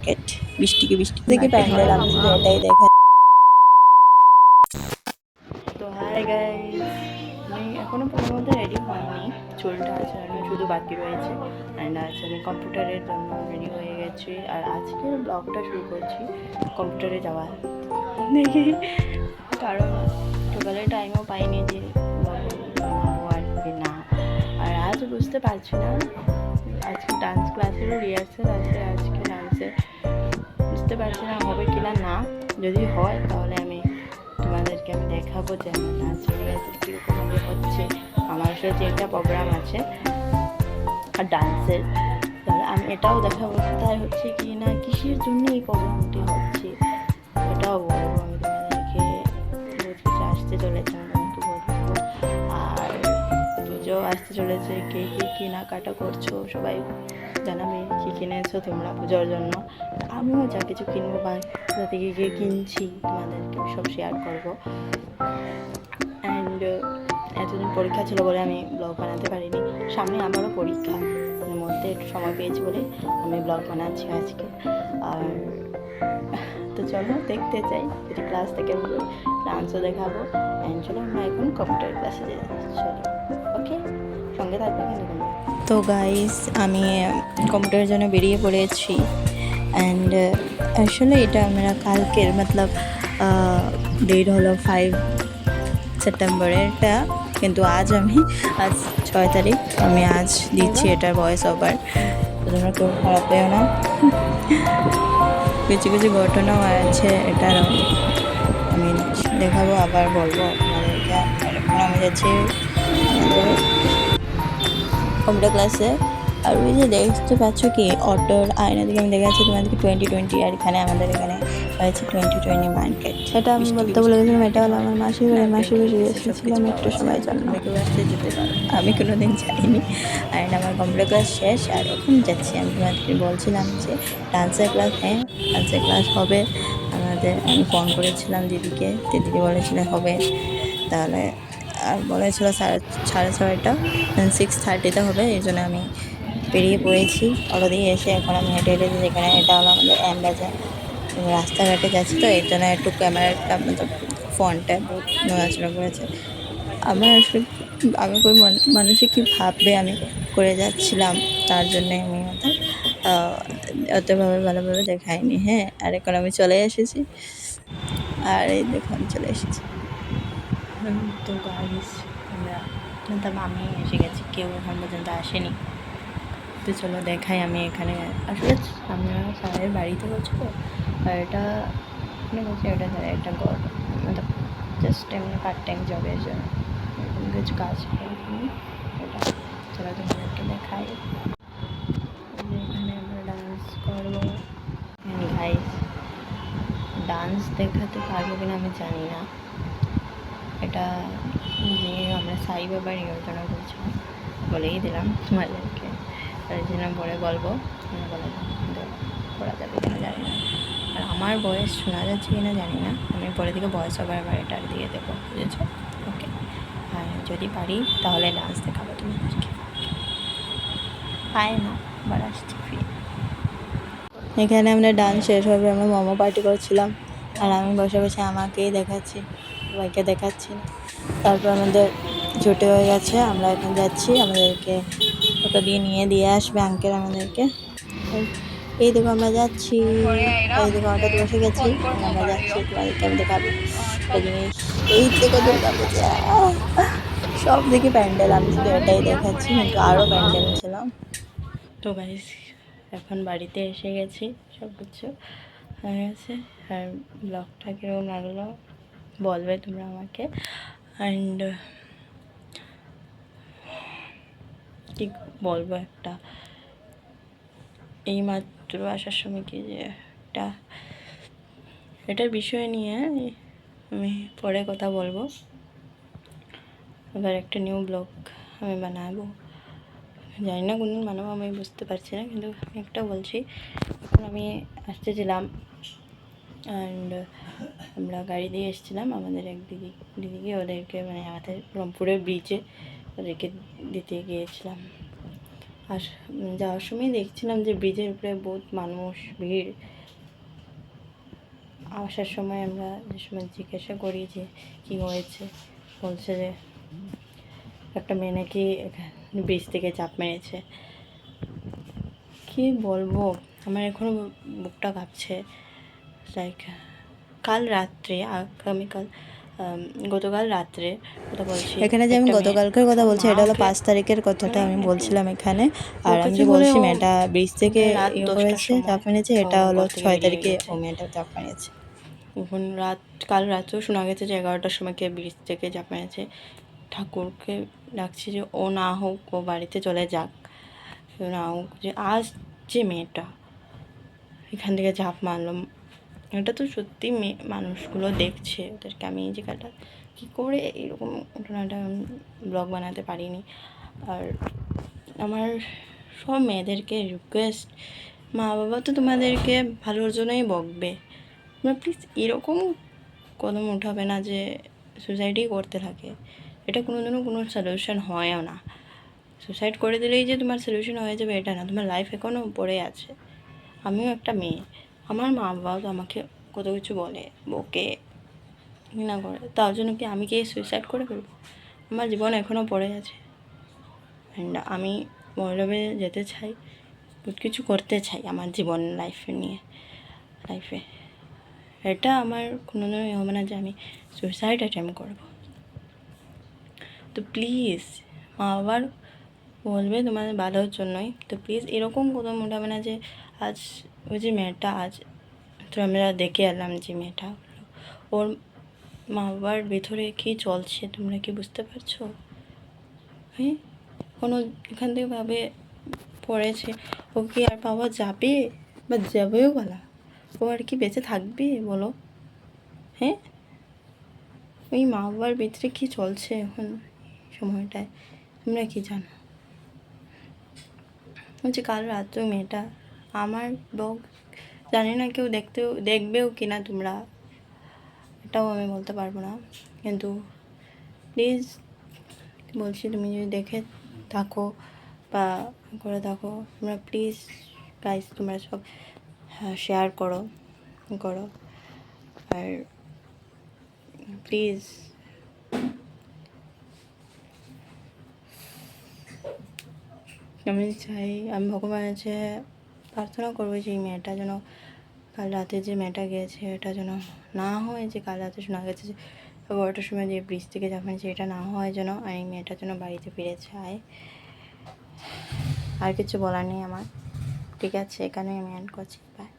Market বৃষ্টিকে বৃষ্টি থেকে প্যান্ডেল আমি শুধু এটাই দেখা। তো হাই গাইস আমি এখনও পুরোর মধ্যে রেডি হয়নি। চুলটা আচারানো শুধু বাকি রয়েছে। অ্যান্ড আজ আমি কম্পিউটারের জন্য রেডি হয়ে গেছি। আর আজকের ব্লগটা শুরু করছি কম্পিউটারে যাওয়ার। দেখি। কারণ সকালে টাইমও পাইনি যে আর না। আর আজ বুঝতে পারছি না। আজকে ডান্স ক্লাসেরও রিহার্সাল আছে আজকে ডান্সের বুঝতে পারছি না হবে কি না। যদি হয় তাহলে আমি তোমাদেরকে আমি দেখাবো যে আমার নাচ রিহার্সাল কীরকমভাবে হচ্ছে। আমার সাথে একটা প্রোগ্রাম আছে, আর ডান্সের তাহলে আমি এটাও দেখাবো তাই হচ্ছে কি না, কিসের জন্য এই প্রোগ্রামটি হচ্ছে এটাও বলব আমি তোমাদেরকে। আসতে চলেছে আসতে চলেছে, কে কী কেনাকাটা করছ, সবাই জানাবে কী কিনেছো তোমরা পুজোর জন্য। আমিও যা কিছু কিনবো বা কোথা থেকে গিয়ে কিনছি তোমাদেরকে সব শেয়ার করব। অ্যান্ড এতদিন পরীক্ষা ছিল বলে আমি ব্লগ বানাতে পারিনি। সামনে আমারও পরীক্ষা মধ্যে একটু সময় পেয়েছি বলে আমি ব্লগ বানাচ্ছি আজকে। আর, তো চলো দেখতে চাই, যদি ক্লাস থেকে ডান্সও দেখাবো। অ্যান্ড চলো আমরা এখন কম্পিউটার ক্লাসে যাই। চলো। সঙ্গে থাকবে তো গাইস আমি কম্পিউটারের জন্য বেরিয়ে পড়েছি। অ্যান্ড আসলে এটা আমরা কালকের মতলব ডেট হলো ফাইভ সেপ্টেম্বরেরটা কিন্তু আজ আমি আজ ছয় তারিখ আমি আজ দিচ্ছি এটার ভয়েস ওভার তোমরা কেউ খারাপ পেও না। কিছু কিছু ঘটনাও আছে এটার আমি দেখাবো আবার বলব আপনাদেরকে। এখন আমি যাচ্ছি কম্পিউটার ক্লাসে আর ওই যে দেখতে পাচ্ছ কি অটোর আয়না দিকে আমি দেখাচ্ছি তোমাদেরকে টোয়েন্টি টোয়েন্টি আর এখানে আমাদের এখানে হয়েছে টোয়েন্টি টোয়েন্টি মার্কেট সেটা আমি বলতে বলে গেছিলাম এটা হলো আমার মাসির বাড়ি মাসির বাড়ি এসেছিলাম একটু সময়ের জন্য কেউ আসতে যেতে পারো। আমি কোনো দিন যাইনি অ্যান্ড আমার কম্পিউটার ক্লাস শেষ আর এখন যাচ্ছি। আমি তোমাদেরকে বলছিলাম যে ডান্সের ক্লাস হ্যাঁ ডান্সের ক্লাস হবে। আমাদের আমি ফোন করেছিলাম দিদিকে দিদি বলেছিলেন হবে। তাহলে আর বলেছিল সাড়ে সাড়ে ছয়টা সিক্স থার্টিতে হবে, এই জন্য আমি পেরিয়ে পড়েছি। দিয়ে এসে এখন আমি হেঁটে হেঁটে যেখানে, এটা হলো আমাদের অ্যাম বাজার এবং রাস্তাঘাটে যাচ্ছি তো, এই জন্য একটু ক্যামেরাটা মতলব ফোনটা বহুত নড়াচড়া করেছে। আমার আসলে, আমি মান- মানুষে কী ভাববে আমি করে যাচ্ছিলাম, তার জন্যে আমি অত অতভাবে ভালোভাবে দেখাইনি হ্যাঁ। আর এখন আমি চলে এসেছি। আর এই দেখো, আমি চলে এসেছি। তো গাইস আমরা মতলব আমি এসে গেছি, কেউ এখন পর্যন্ত আসেনি। তো চলো দেখাই আমি এখানে আসলে আমরা সবাই বাড়িতে তো আর এটা মানে বলছি এটা ধরে একটা গড মতলব জাস্ট এমনি পার্ট টাইম জবের জন্য। কিছু কাজ করিনি এটা। চলো তোমাদেরকে দেখাই। এখানে আমরা ডান্স করব। গাইস ডান্স দেখাতে পারব কিনা আমি জানি না। এটা যে আমরা সাই বাবার নিয়ন্ত্রণ করছিলাম। বলেই দিলাম তোমাদেরকে। তার জন্য পরে বলব আমি বলে করা যাবে কিনা জানি না। আর আমার বয়স শোনা যাচ্ছে কিনা জানি না। আমি পরে থেকে বয়স আবার এটার দিয়ে দেবো, বুঝেছ? ওকে আর যদি পারি, তাহলে ডান্স দেখাবো তোমাদেরকে। পায় না, আবার আসছি ফিরে। এখানে আমরা ডান্স শেষ হবে, আমরা মোমো পার্টি করছিলাম। আর আমি বসে বসে আমাকেই দেখাচ্ছি। সবাইকে দেখাচ্ছি। তারপর আমাদের ছুটি হয়ে গেছে, আমরা এখন যাচ্ছি। আমাদেরকে ওটা দিয়ে নিয়ে দিয়ে আসবে আঙ্কেল আমাদেরকে। এই- দেখো আমরা যাচ্ছি। এই দেখো অটোতে বসে গেছি। আমরা যাচ্ছি তোমাদেরকে আমি দেখাবো জিনিস। এই পূজা সব দিকে প্যান্ডেল, আমি শুধু এটাই দেখাচ্ছি। কিন্তু আরও প্যান্ডেল ছিল তো গাইস এখন বাড়িতে এসে গেছি সব কিছু হয়ে গেছে। আর ব্লগটা কীরকম লাগল? বলবে তোমরা আমাকে। অ্যান্ড কি বলব একটা? এই মাত্র আসার সময় কি যে একটা এটার বিষয় নিয়ে আমি পরে কথা বলব। এবার একটা নিউ ব্লগ আমি বানাবো। জানি না কোনদিন বানাবো, আমি বুঝতে পারছি না, কিন্তু আমি একটা বলছি। এখন আমি আসতেছিলাম। অ্যান্ড আমরা গাড়ি দিয়ে এসেছিলাম। আমাদের এক দিদি, দিদিকে ওদেরকে মানে আমাদের রংপুরের ব্রিজে ওদেরকে দিতে গিয়েছিলাম। আর যাওয়ার সময় দেখছিলাম যে ব্রিজের উপরে বহুত মানুষ, ভিড়। আসার সময় আমরা যে সময় জিজ্ঞাসা করি যে কী হয়েছে, বলছে যে একটা মেয়ে নাকি ব্রিজ থেকে চাপ মেরেছে। কি বলব? আমার এখনও বুকটা কাঁপছে। লাইক কাল রাত্রে আগামীকাল গতকাল রাত্রে কথা বলছি। এখানে যে আমি গতকালকের কথা বলছি এটা হলো পাঁচ তারিখের কথাটা আমি বলছিলাম এখানে। আর আমি যে বলছি মেয়েটা ব্রিজ থেকে সময় চাপ মেরেছে এটা হলো ছয় তারিখে ও মেয়েটা চাপ মেরেছে এখন রাত কাল রাতেও শোনা গেছে যে এগারোটার সময় কে ব্রিজ থেকে চাপ মেরেছে ঠাকুরকে ডাকছি যে ও না হোক ও বাড়িতে চলে যাক। না হোক যে আজ যে মেয়েটা এখান থেকে ঝাঁপ মারলো এটা তো সত্যি মেয়ে মানুষগুলো দেখছে ওদেরকে। আমি এই জায়গাটা কী করে এরকম ঘটনাটা ব্লগ বানাতে পারিনি। আর আমার সব মেয়েদেরকে রিকোয়েস্ট মা বাবা তো তোমাদেরকে ভালোর জন্যই বকবে। তোমরা প্লিজ এরকম কদম উঠাবে না যে সুসাইডই করতে থাকে। এটা কোনোদিনও কোনো সলিউশন হয়ও না। সুসাইড করে দিলেই যে তোমার সলিউশন হয়ে যাবে এটা না। তোমার লাইফ এখনও পড়ে আছে। আমিও একটা মেয়ে। আমার মা বাবাও তো আমাকে কত কিছু বলে, বকে না করে, তার জন্য কি আমি কি সুইসাইড করে ফেলব? আমার জীবন এখনও পড়ে আছে। অ্যান্ড আমি মৌলবে যেতে চাই কিছু করতে চাই আমার জীবন লাইফে নিয়ে লাইফে এটা আমার কোনোদিনও এ হবে না যে আমি সুইসাইড অ্যাটেম্প করব। তো প্লিজ মা বাবার বলবে তোমাদের ভালোর জন্যই। তো প্লিজ এরকম কদম উঠাবে না যে আজ ওই যে মেয়েটা আজ, তো আমরা দেখে এলাম যে মেয়েটা ওর মা বাবার ভেতরে কী চলছে, তোমরা কি বুঝতে পারছ? হ্যাঁ? কোনো এখান থেকে ভাবে পড়েছে, ও কি আর পাওয়া যাবে বা যাবেও বলা? ও আর কি বেঁচে থাকবে বলো? হ্যাঁ? ওই মা বাবার ভিতরে কী চলছে এখন সময়টায়, তোমরা কি জানো? বলছি কাল রাত্রে মেয়েটা আমার ব্লগ জানি না কেউ দেখতেও, দেখবেও কি না তোমরা, এটাও আমি বলতে পারব না। কিন্তু প্লিজ বলছি তুমি যদি দেখে থাকো বা করে থাকো, তোমরা প্লিজ গাইজ তোমরা সব শেয়ার করো করো। আর প্লিজ আমি চাই, আমি ভগবানের কাছে প্রার্থনা করব যে এই মেয়েটা যেন কাল রাতে যে মেয়েটা গেছে, এটা যেন না হয়, যে কাল রাতে শোনা গেছে যে বারোটার সময় যে ব্রিজ থেকে যাবেন এটা না হয় যেন আর এই মেয়েটা যেন বাড়িতে ফিরে যায়। আর কিছু বলার নেই আমার। ঠিক আছে এখানে আমি অ্যান্ড করছি। বাই